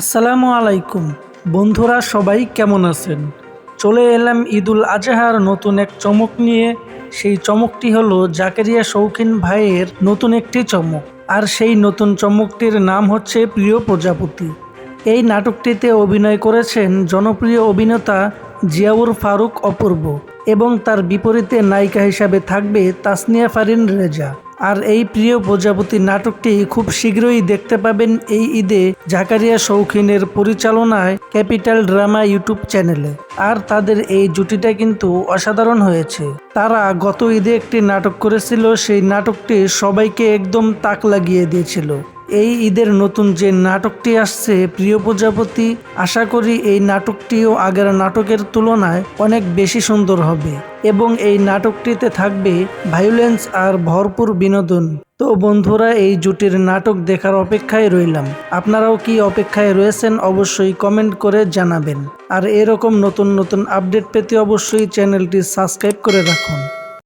আসসালামু আলাইকুম। বন্ধুরা, সবাই কেমন আছেন? চলে এলাম ঈদুল আজহার নতুন এক চমক নিয়ে। সেই চমকটি হলো জাকেরিয়া শৌখিন ভাইয়ের নতুন একটি চমক। আর সেই নতুন চমকটির নাম হচ্ছে প্রিয় প্রজাপতি। এই নাটকটিতে অভিনয় করেছেন জনপ্রিয় অভিনেতা জিয়াউর ফারুক অপূর্ব এবং তার বিপরীতে নায়িকা হিসাবে থাকবে তাসনিয়া ফারিন রেজা। আর এই প্রিয় প্রজাপতি নাটকটি খুব শীঘ্রই দেখতে পাবেন এই ঈদে জাকারিয়া শৌখিনের পরিচালনায় ক্যাপিটাল ড্রামা ইউটিউব চ্যানেলে। আর তাদের এই জুটিটা কিন্তু অসাধারণ হয়েছে। তারা গত ঈদে একটি নাটক করেছিল, সেই নাটকটি সবাইকে একদম তাক লাগিয়ে দিয়েছিল। এই ঈদের নতুন যে নাটকটি আসছে, প্রিয় প্রজাপতি, আশা করি এই নাটকটিও আগের নাটকের তুলনায় অনেক বেশি সুন্দর হবে এবং এই নাটকটিতে থাকবে ভায়োলেন্স আর ভরপুর বিনোদন। তো বন্ধুরা, এই জুটির নাটক দেখার অপেক্ষায় রইলাম। আপনারাও কি অপেক্ষায় রয়েছেন অবশ্যই কমেন্ট করে জানাবেন। আর এরকম নতুন নতুন আপডেট পেতে অবশ্যই চ্যানেলটি সাবস্ক্রাইব করে রাখুন।